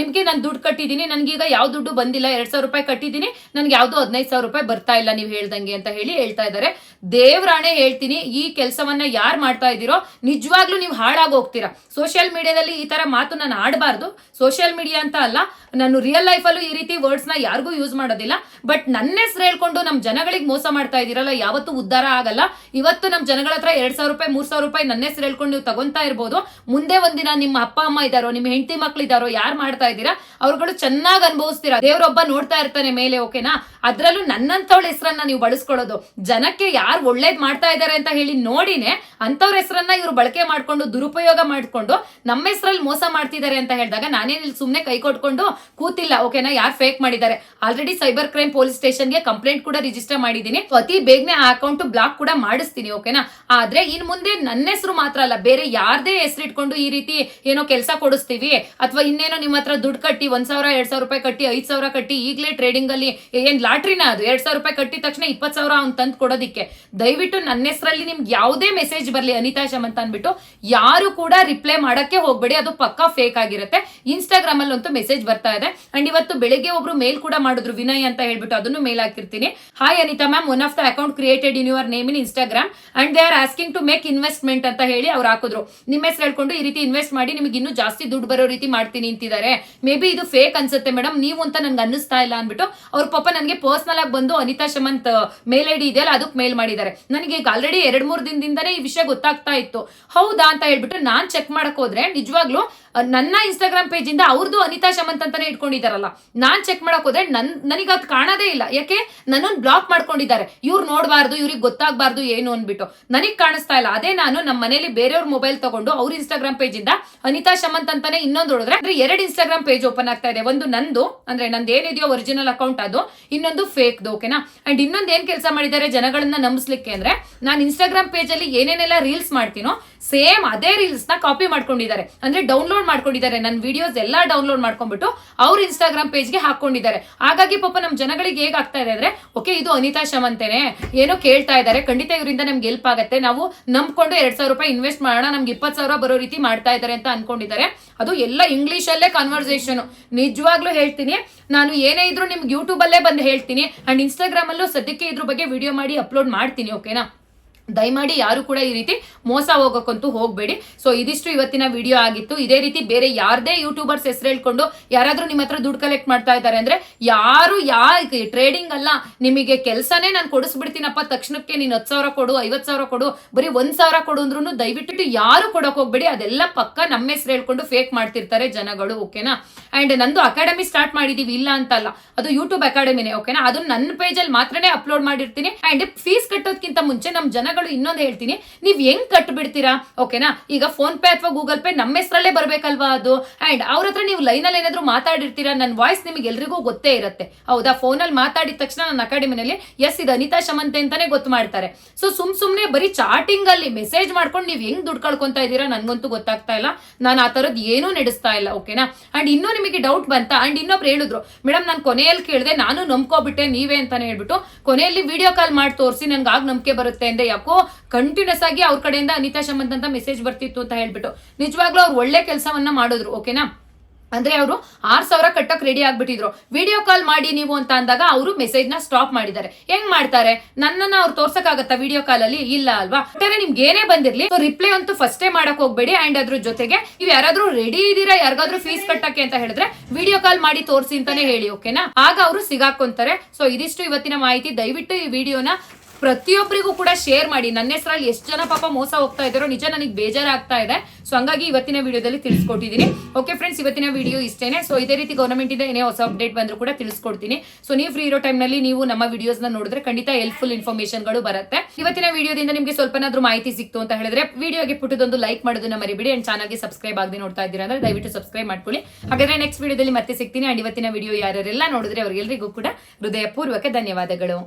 ನಿಮಗೆ ನಾನು ದುಡ್ಡು ಕಟ್ಟಿದ್ದೀನಿ, ನನಗೀಗ ಯಾವ ದುಡ್ಡು ಬಂದಿಲ್ಲ, ಎರಡ್ ಸಾವಿರ ರೂಪಾಯಿ ಕಟ್ಟಿದ್ದೀನಿ, ನನಗೆ ಯಾವ್ದು ಹದಿನೈದು ಸಾವಿರ ರೂಪಾಯಿ ಬರ್ತಾ ಇಲ್ಲ ನೀವು ಹೇಳ್ದಂಗೆ ಅಂತ ಹೇಳಿ ಹೇಳ್ತಾ ಇದ್ದಾರೆ ದೇವ್ರಾಣೆ ಹೇಳ್ತೀನಿ, ಈ ಕೆಲಸವನ್ನ ಯಾರು ಮಾಡ್ತಾ ಇದ್ದೀರೋ, ನಿಜವಾಗ್ಲೂ ನೀವು ಹಾಳಾಗಿ ಹೋಗ್ತೀರಾ. ಸೋಷಿಯಲ್ ಮೀಡಿಯಾದಲ್ಲಿ ಈ ತರ ಮಾತು ನಾನು ಆಡಬಾರ್ದು. ಸೋಷಿಯಲ್ ಮೀಡಿಯಾ ಅಂತ ಅಲ್ಲ, ನಾನು ರಿಯಲ್ ಲೈಫಲ್ಲೂ ಈ ರೀತಿ ವರ್ಡ್ಸ್ನ ಯಾರಿಗೂ ಯೂಸ್ ಮಾಡೋದಿಲ್ಲ. ಬಟ್ ನನ್ನ ಹೆಸರು ಹೇಳ್ಕೊಂಡು ನಮ್ ಜನಗಳಿಗೆ ಮೋಸ ಮಾಡ್ತಾ ಇದ್ದೀರಲ್ಲ, ಯಾವತ್ತೂ ಉದ್ಧಾರ ಆಗಲ್ಲ. ಇವತ್ತು ನಮ್ ಜನಗಳ ಹತ್ರ ಎರಡ್ ಸಾವಿರ ರೂಪಾಯಿ, ಮೂರ್ ಸಾವಿರ ರೂಪಾಯಿ ನನ್ನ ಹೆಸರು ಹೇಳ್ಕೊಂಡು ನೀವು ತಗೊಂತಾ ಇರ್ಬೋದು. ಮುಂದೆ ಒಂದಿನ ನಿಮ್ಮ ಅಪ್ಪ, ಅಮ್ಮ ಇದಾರೋ, ನಿಮ್ಮ ಹೆಂಡತಿ ಮಕ್ಳು ಇದಾರೋ, ಯಾರು ಮಾಡ್ತಾ ಇದ್ದೀರಾ, ಅವ್ರುಗಳು ಚೆನ್ನಾಗಿ ಅನುಭವಿಸ್ತೀರಾ? ದೇವರೊಬ್ಬ ನೋಡ್ತಾ ಇರ್ತಾನೆ ಮೇಲೆ, ಓಕೆನಾ? ಅದ್ರಲ್ಲೂ ನನ್ನಂತವಳ ಹೆಸರನ್ನ ನೀವು ಬಳಸ್ಕೊಳ್ಳೋದು. ಜನಕ್ಕೆ ಯಾರು ಒಳ್ಳೇದ್ ಮಾಡ್ತಾ ಇದಾರೆ ಅಂತ ಹೇಳಿ ನೋಡಿನೇ ಅಂತವ್ರ ಹೆಸರನ್ನ ಇವ್ರು ಬಳಕೆ ಮಾಡ್ಕೊಂಡು, ದುರುಪಯೋಗ ಮಾಡ್ಕೊಂಡು, ನಮ್ಮ ಹೆಸರಲ್ಲಿ ಮೋಸ ಮಾಡ್ತಿದ್ದಾರೆ ಅಂತ ಹೇಳಿದಾಗ ನಾನೇನ್ ಇಲ್ಲಿ ಸುಮ್ನೆ ಕೈ ಕೊಟ್ಕೊಂಡು ಕೂತಿಲ್ಲ, ಓಕೆನಾ? ಯಾರು ಫೇಕ್ ಮಾಡಿದ್ದಾರೆ? ಆಲ್ರೆಡಿ ಸೈಬರ್ ಕ್ರೈಮ್ ಪೊಲೀಸ್ ಸ್ಟೇಷನ್ಗೆ ಕಂಪ್ಲೇಂಟ್ ಕೂಡ ರಿಜಿಸ್ಟರ್ ಮಾಡಿದ್ದೀನಿ. ಅತಿ ಬೇಗನೆ ಆ ಅಕೌಂಟ್ ಬ್ಲಾಕ್ ಕೂಡ ಮಾಡಿಸ್ತೀನಿ, ಓಕೆನಾ? ಆದ್ರೆ ಇನ್ ಮುಂದೆ ನನ್ನ ಹೆಸರು ಮಾತ್ರ ಅಲ್ಲ, ಬೇರೆ ಯಾರದೇ ಹೆಸರಿಟ್ಕೊಂಡು ಈ ರೀತಿ ಏನೋ ಕೆಲಸ ಕೊಡಿಸ್ತೀವಿ ಅಥವಾ ಇನ್ನೇನೋ ನಿಮ್ಮ ಹತ್ರ ದುಡ್ಡು ಕಟ್ಟಿ ಒಂದ್ ಸಾವಿರ, ಎರಡ್ ಸಾವಿರ ರೂಪಾಯಿ ಕಟ್ಟಿ, ಐದ್ ಸಾವಿರ ಕಟ್ಟಿ ಈಗಲೇ ಟ್ರೇಡಿಂಗ್ ಅಲ್ಲಿ ಏನ್ ಲಾಟ್ರಿನ ಅದು? ಎರಡ್ ಸಾವಿರ ರೂಪಾಯಿ ಕಟ್ಟಿದ ತಕ್ಷಣ ಇಪ್ಪತ್ ಸಾವಿರ ಅವ್ನು ತಂದು ಕೊಡೋದಕ್ಕೆ. ದಯವಿಟ್ಟು ನನ್ನ ಹೆಸರಲ್ಲಿ ನಿಮ್ಗೆ ಯಾವುದೇ ಮೆಸೇಜ್ ಬರಲಿ ಅನಿತಾ ಶಮ್ ಅಂತ ಅಂದ್ಬಿಟ್ಟು ಯಾರು ಕೂಡ ರಿಪ್ಲೈ ಮಾಡಕ್ಕೆ ಹೋಗ್ಬೇಡಿ. ಅದು ಪಕ್ಕಾ ಫೇಕ್ ಆಗಿರುತ್ತೆ. ಇನ್ಸ್ಟಾಗ್ರಾಮ್ ಅಲ್ಲಿ ಅಂತೂ ಮೆಸೇಜ್ ಬರ್ತಾ ಇದೆ. ಅಂಡ್ ಇವತ್ತು ಬೆಳಿಗ್ಗೆ ಒಬ್ರು ಮೇಲ್ ಕೂಡ ಮಾಡಿದ್ರು, ವಿನಯ್ ಅಂತ ಹೇಳ್ಬಿಟ್ಟು ಅದನ್ನು ಮೇಲ್ ಹಾಕಿರ್ತೀನಿ. Hi Anita ma'am one of the account created in your name in Instagram and they are asking to make investment ಅಂತ ಹೇಳಿ ಅವ್ರು ಹಾಕಿದ್ರು. ನಿಮ್ಮ ಹೆಸರು ಹೇಳ್ಕೊಂಡು ಈ ರೀತಿ ಇನ್ವೆಸ್ಟ್ ಮಾಡಿ ನಿಮಗೆ ಇನ್ನೂ ಜಾಸ್ತಿ ದುಡ್ಡು ಬರೋ ರೀತಿ ಮಾಡ್ತೀನಿ ಅಂತಿದ್ದಾರೆ. ಮೇ ಬಿ ಇದು ಫೇಕ್ ಅನ್ಸುತ್ತೆ ಮೇಡಮ್ ನೀವು ಅಂತ ನನ್ಗೆ ಅನ್ನಿಸ್ತಾ ಇಲ್ಲ ಅಂದ್ಬಿಟ್ಟು ಅವ್ರ ಪಾಪ ನನಗೆ ಪರ್ಸನಲ್ ಆಗಿ ಬಂದು ಅನಿತಾ ಶಮಂತ್ ಮೇಲ್ ಐಡಿ ಇದೆಯಲ್ಲ ಅದಕ್ಕೆ ಮೇಲ್ ಮಾಡಿದ್ದಾರೆ. ನನಗೆ ಈಗ ಆಲ್ರೆಡಿ ಎರಡ್ ಮೂರು ದಿನದಿಂದನೇ ಈ ವಿಷಯ ಗೊತ್ತಾಗ್ತಾ ಇತ್ತು. ಹೌದಾ ಅಂತ ಹೇಳ್ಬಿಟ್ಟು ನಾನ್ ಚೆಕ್ ಮಾಡಕ್ ಹೋದ್ರೆ ನಿಜವಾಗ್ಲೂ ನನ್ನ ಇನ್ಸ್ಟಾಗ್ರಾಮ್ ಪೇಜ್ ಇಂದ ಅವ್ರದ್ದು ಅನಿತಾ ಶಮಂತ್ ಅಂತಾನೆ ಇಟ್ಕೊಂಡಿದಾರಲ್ಲ ನಾನ್ ಚೆಕ್ ಮಾಡಕ್ ಹೋದ್ರೆ ನನ್, ನನಗೆ ಅದು ಕಾಣದೇ ಇಲ್ಲ. ಯಾಕೆ? ನನ್ನನ್ನು ಬ್ಲಾಕ್ ಮಾಡ್ಕೊಂಡಿದ್ದಾರೆ. ಇವ್ರು ನೋಡಬಾರ್ದು, ಇವ್ರಿಗೆ ಗೊತ್ತಾಗಬಾರ್ದು ಏನು ಅನ್ಬಿಟ್ಟು ನನಗೆ ಕಾಣಿಸ್ತಾ ಇಲ್ಲ. ಅದೇ ನಾನು ನಮ್ಮ ಮನೇಲಿ ಬೇರೆಯವ್ರ ಮೊಬೈಲ್ ತಗೊಂಡು ಅವ್ರ ಇನ್ಸ್ಟಾಗ್ರಾಮ್ ಪೇಜ್ ಇಂದ ಅನಿತಾ ಶಮಂತ್ ಅಂತಾನೆ ಇನ್ನೊಂದು ಹೊಡೆದ್ರೆ ಅಂದ್ರೆ ಎರಡು ಇನ್ಸ್ಟಾಗ್ರಾಮ್ ಪೇಜ್ ಓಪನ್ ಆಗ್ತಾ ಇದೆ. ಒಂದು ನಂದು, ಅಂದ್ರೆ ನಂದು ಏನಿದೆಯೋ ಒರಿಜಿನಲ್ ಅಕೌಂಟ್ ಅದು, ಇನ್ನೊಂದು ಫೇಕ್ ಓಕೆನಾ ಅಂಡ್ ಇನ್ನೊಂದು ಏನ್ ಕೆಲಸ ಮಾಡಿದ್ದಾರೆ ಜನಗಳನ್ನ ನಂಬಿಸ್ಲಿಕ್ಕೆ ಅಂದ್ರೆ, ನಾನು ಇನ್ಸ್ಟಾಗ್ರಾಮ್ ಪೇಜ್ ಅಲ್ಲಿ ಏನೇನೆಲ್ಲ ರೀಲ್ಸ್ ಮಾಡ್ತೀನೋ ಸೇಮ್ ಅದೇ ರೀಲ್ಸ್ನ ಕಾಪಿ ಮಾಡ್ಕೊಂಡಿದ್ದಾರೆ. ಅಂದ್ರೆ ಡೌನ್ಲೋಡ್ ಮಾಡ್ಕೊಂಡಿದ್ದಾರೆ. ನನ್ನ ವಿಡಿಯೋಸ್ ಎಲ್ಲ ಡೌನ್ಲೋಡ್ ಮಾಡ್ಕೊಂಡ್ಬಿಟ್ಟು ಅವ್ರ ಇನ್ಸ್ಟಾಗ್ರಾಮ್ ಪೇಜ್ಗೆ ಹಾಕೊಂಡಿದ್ದಾರೆ. ಹಾಗಾಗಿ ಪಾಪ ನಮ್ಮ ಜನಗಳಿಗೆ ಹೇಗ್ ಆಗ್ತಾ ಇದೆ ಅಂದ್ರೆ ಓಕೆ ಇದು ಅನಿತಾ ಶಮಂತೇನೆ, ಏನೋ ಕೇಳ್ತಾ ಇದ್ದಾರೆ. ಖಂಡಿತ ಇವರಿಂದ ನಮ್ಗೆ ಹೆಲ್ಪ್ ಆಗುತ್ತೆ. ನಾವು ನಂಬ್ಕೊಂಡು ಎರಡ್ ಸಾವಿರ ರೂಪಾಯಿ ಇನ್ವೆಸ್ಟ್ ಮಾಡೋಣ. ನಮ್ಗೆ ಇಪ್ಪತ್ತು ಸಾವಿರ ಬರೋ ರೀತಿ ಮಾಡ್ತಾ ಇದ್ದಾರೆ ಅಂತ ಅನ್ಕೊಂಡಿದ್ದಾರೆ. ಅದು ಎಲ್ಲ ಇಂಗ್ಲಿಷ್ ಅಲ್ಲೇ ಕನ್ವರ್ಸೇಷನ್ ನಿಜವಾಗ್ಲೂ ಹೇಳ್ತೀನಿ, ನಾನು ಏನೇ ಇದ್ರು ನಿಮ್ಗೆ ಯೂಟ್ಯೂಬ್ ಅಲ್ಲೇ ಬಂದು ಹೇಳ್ತೀನಿ ಅಂಡ್ ಇನ್ಸ್ಟಾಗ್ರಾಮ್ ಅಲ್ಲೂ ಸದ್ಯಕ್ಕೆ ಇದ್ರ ಬಗ್ಗೆ ವಿಡಿಯೋ ಮಾಡಿ ಅಪ್ಲೋಡ್ ಮಾಡ್ತೀನಿ ಓಕೆನಾ ದಯಮಾಡಿ ಯಾರು ಕೂಡ ಈ ರೀತಿ ಮೋಸ ಹೋಗೋಕ್ಕಂತೂ ಹೋಗಬೇಡಿ. ಸೊ ಇದಿಷ್ಟು ಇವತ್ತಿನ ವಿಡಿಯೋ ಆಗಿತ್ತು. ಇದೇ ರೀತಿ ಬೇರೆ ಯಾರದೇ ಯೂಟ್ಯೂಬರ್ಸ್ ಹೆಸರು ಹೇಳ್ಕೊಂಡು ಯಾರಾದರೂ ನಿಮ್ಮ ಹತ್ರ ದುಡ್ಡು ಕಲೆಕ್ಟ್ ಮಾಡ್ತಾ ಇದ್ದಾರೆ ಅಂದ್ರೆ ಯಾರು ಯಾ ಟ್ರೇಡಿಂಗ್ ಅಲ್ಲ, ನಿಮಗೆ ಕೆಲಸನೇ ನಾನು ಕೊಡಿಸ್ಬಿಡ್ತೀನಪ್ಪ, ತಕ್ಷಣಕ್ಕೆ ನೀನು ಹತ್ತು ಸಾವಿರ ಕೊಡು, ಐವತ್ತು ಸಾವಿರ ಕೊಡು, ಬರೀ ಒಂದ್ ಸಾವಿರ ಕೊಡು ಅಂದ್ರೂ ದಯವಿಟ್ಟು ಯಾರು ಕೊಡಕ್ ಹೋಗ್ಬೇಡಿ. ಅದೆಲ್ಲ ಪಕ್ಕ ನಮ್ಮ ಹೆಸರು ಹೇಳ್ಕೊಂಡು ಫೇಕ್ ಮಾಡ್ತಿರ್ತಾರೆ ಜನಗಳು ಓಕೆನಾ ಅಂಡ್ ನಂದು ಅಕಾಡೆಮಿ ಸ್ಟಾರ್ಟ್ ಮಾಡಿದೀವಿ, ಇಲ್ಲ ಅಂತಲ್ಲ. ಅದು ಯೂಟ್ಯೂಬ್ ಅಕಾಡೆಮಿನೇ ಓಕೆನಾ ಅದು ನನ್ನ ಪೇಜಲ್ಲಿ ಮಾತ್ರನೇ ಅಪ್ಲೋಡ್ ಮಾಡಿರ್ತೀನಿ. ಅಂಡ್ ಫೀಸ್ ಕಟ್ಟೋದಕ್ಕಿಂತ ಮುಂಚೆ ನಮ್ಮ ಜನಗಳು ಇನ್ನೊಂದು ಹೇಳ್ತೀನಿ. ನೀವ್ ಹೆಂಗ್ ಕಟ್ಬಿಡ್ತೀರಾ? ಓಕೆನಾ ಈಗ ಫೋನ್ ಪೇ ಅಥವಾ ಗೂಗಲ್ ಪೇ ನಮ್ಮ ಹೆಸರಲ್ಲೇ ಬರಬೇಕಲ್ವಾ ಅದು? ಅಂಡ್ ಅವ್ರ ಹತ್ರ ನೀವು ಲೈನಲ್ಲಿ ಏನಾದ್ರು ಮಾತಾಡಿರ್ತೀರಾ? ನನ್ನ ವಾಯ್ಸ್ ನಿಮಗೆ ಎಲ್ರಿಗೂ ಗೊತ್ತೇ ಇರುತ್ತೆ. ಹೌದಾ? ಫೋನಲ್ಲಿ ಮಾತಾಡಿದ ತಕ್ಷಣ ನನ್ನ ಅಕಾಡೆಮಿನಲ್ಲಿ ಎಸ್ ಇದು ಅನಿತಾ ಶಮಂತೆ ಅಂತಾನೆ ಗೊತ್ತು ಮಾಡ್ತಾರೆ. ಸೊ ಸುಮ್ ಸುಮ್ನೆ ಬರೀ ಚಾಟಿಂಗ್ ಅಲ್ಲಿ ಮೆಸೇಜ್ ಮಾಡ್ಕೊಂಡು ನೀವು ಹೆಂಗ್ ದುಡ್ಡು ಕಳ್ಕೊಂತಾ ಇದ್ದೀರಾ? ನನ್ಗಂತೂ ಗೊತ್ತಾಗ್ತಾ ಇಲ್ಲ. ನಾನು ಆ ತರದ್ ಏನೂ ನಡೆಸ್ತಾ ಇಲ್ಲ ಓಕೆನಾ ಅಂಡ್ ಇನ್ನೂ ನಿಮಗೆ ಡೌಟ್ ಬಂತಾ? ಅಂಡ್ ಇನ್ನೊಬ್ರು ಹೇಳಿದ್ರು ಮೇಡಮ್ ನಾನು ಕೊನೆಯಲ್ಲಿ ಕೇಳಿದೆ, ನಾನು ನಂಬ್ಕೊಬಿಟ್ಟೆ, ನೀವೇ ಅಂತಾನೆ ಹೇಳ್ಬಿಟ್ಟು ಕೊನೆಯಲ್ಲಿ ವಿಡಿಯೋ ಕಾಲ್ ಮಾಡಿ ತೋರಿಸಿ ನನ್ಗೆ ಆಗ ನಂಬಿಕೆ ಬರುತ್ತೆ ಅಂದ್ರೆ, ಯಾಕೋ ಕಂಟಿನ್ಯೂಸ್ ಆಗಿ ಅವ್ರ ಕಡೆಯಿಂದ ಅನಿತಾ ಶಮಂತ್ ಅಂತ ಮೆಸೇಜ್ ಬರ್ತಿತ್ತು ಅಂತ ಹೇಳ್ಬಿಟ್ಟು. ನಿಜವಾಗ್ಲೂ ಅವ್ರು ಒಳ್ಳೆ ಕೆಲಸವನ್ನ ಮಾಡಿದ್ರು ಓಕೆನಾ ಅಂದ್ರೆ ಅವರು ಆರ್ ಸಾವಿರ ಕಟ್ಟಕ್ ರೆಡಿ ಆಗ್ಬಿಟ್ಟಿದ್ರು. ವಿಡಿಯೋ ಕಾಲ್ ಮಾಡಿ ನೀವು ಅಂತ ಅಂದಾಗ ಅವರು ಮೆಸೇಜ್ನ ಸ್ಟಾಪ್ ಮಾಡಿದ್ದಾರೆ. ಹೆಂಗ್ ಮಾಡ್ತಾರೆ? ನನ್ನನ್ನ ಅವ್ರು ತೋರ್ಸಕ್ಕಾಗತ್ತಾ ವಿಡಿಯೋ ಕಾಲ್ ಅಲ್ಲಿ? ಇಲ್ಲ ಅಲ್ವಾ? ಒಟ್ಟಾರೆ ನಿಮ್ಗೆ ಏನೇ ಬಂದಿರ್ಲಿ ರಿಪ್ಲೈ ಅಂತೂ ಫಸ್ಟೇ ಮಾಡಕ್ ಹೋಗ್ಬೇಡಿ ಅಂಡ್ ಅದ್ರ ಜೊತೆಗೆ ನೀವು ಯಾರಾದ್ರೂ ರೆಡಿ ಇದೀರಾ ಯಾರಿಗಾದ್ರೂ ಫೀಸ್ ಕಟ್ಟಕ್ಕೆ ಅಂತ ಹೇಳಿದ್ರೆ ವಿಡಿಯೋ ಕಾಲ್ ಮಾಡಿ ತೋರಿಸಿ ಅಂತಾನೆ ಹೇಳಿ ಓಕೆನಾ ಆಗ ಅವರು ಸಿಗಾಕೊಂತಾರೆ. ಸೊ ಇದಿಷ್ಟು ಇವತ್ತಿನ ಮಾಹಿತಿ. ದಯವಿಟ್ಟು ಈ ವಿಡಿಯೋನ ಪ್ರತಿಯೊಬ್ಬರಿಗೂ ಕೂಡ ಶೇರ್ ಮಾಡಿ. ನನ್ನ ಹೆಸರಲ್ಲಿ ಎಷ್ಟು ಜನ ಪಾಪ ಮೋಸ ಹೋಗ್ತಾ ಇದ್ದಾರೋ ನಿಜ ನನಗೆ ಬೇಜಾರಾಗ್ತಾ ಇದೆ. ಸೊ ಹಂಗಾಗಿ ಇವತ್ತಿನ ವಿಡಿಯೋದಲ್ಲಿ ತಿಳಿಸ್ಕೊಟ್ಟಿದ್ದೀನಿ ಓಕೆ ಫ್ರೆಂಡ್ಸ್ ಇವತ್ತಿನ ವಿಡಿಯೋ ಇಷ್ಟೇನೆ. ಸೊ ಇದೇ ರೀತಿ ಗೌರ್ಮೆಂಟ್ ಇಂದ ಏನೇ ಹೊಸ ಅಪ್ಡೇಟ್ ಬಂದರೂ ಕೂಡ ತಿಳಿಸ್ಕೊಡ್ತೀನಿ. ಸೊ ನೀವು ಫ್ರೀ ಇರೋ ಟೈಮ್ನಲ್ಲಿ ನೀವು ನಮ್ಮ ವಿಡಿಯೋಸ್ ನೋಡಿದ್ರೆ ಖಂಡಿತ ಹೆಲ್ಪ್ಫುಲ್ ಇನ್ಫಾರ್ಮೇಶನ್ ಬರುತ್ತೆ. ಇವತ್ತಿನ ವಿಡಿಯೋದಿಂದ ನಿಮಗೆ ಸ್ವಲ್ಪನಾದ್ರೂ ಮಾಹಿತಿ ಸಿಕ್ತು ಅಂತ ಹೇಳಿದ್ರೆ ವಿಡಿಯೋಗೆ ಪುಟ್ಟದೊಂದು ಲೈಕ್ ಮಾಡೋದನ್ನ ಮರಿಬಿಡಿ ಅಂಡ್ ಚಾನಲ್ಗೆ ಸಬ್ಸ್ಕ್ರೈಬ್ ಆಗದೆ ನೋಡ್ತಾ ಇದ್ದೀರಾ ಅಂದ್ರೆ ದಯವಿಟ್ಟು ಸಬ್ಸ್ಕ್ರೈಬ್ ಮಾಡ್ಕೊಳ್ಳಿ. ಹಾಗಾದ್ರೆ ನೆಕ್ಸ್ಟ್ ವಿಡಿಯೋದಲ್ಲಿ ಮತ್ತೆ ಸಿಗ್ತೀನಿ. ಅಂಡ್ ಇವತ್ತಿನ ವಿಡಿಯೋ ಯಾರೆಲ್ಲ ನೋಡಿದ್ರೆ ಅವರಿಗೆಲ್ಲರಿಗೂ ಕೂಡ ಹೃದಯಪೂರ್ವಕ ಧನ್ಯವಾದಗಳು.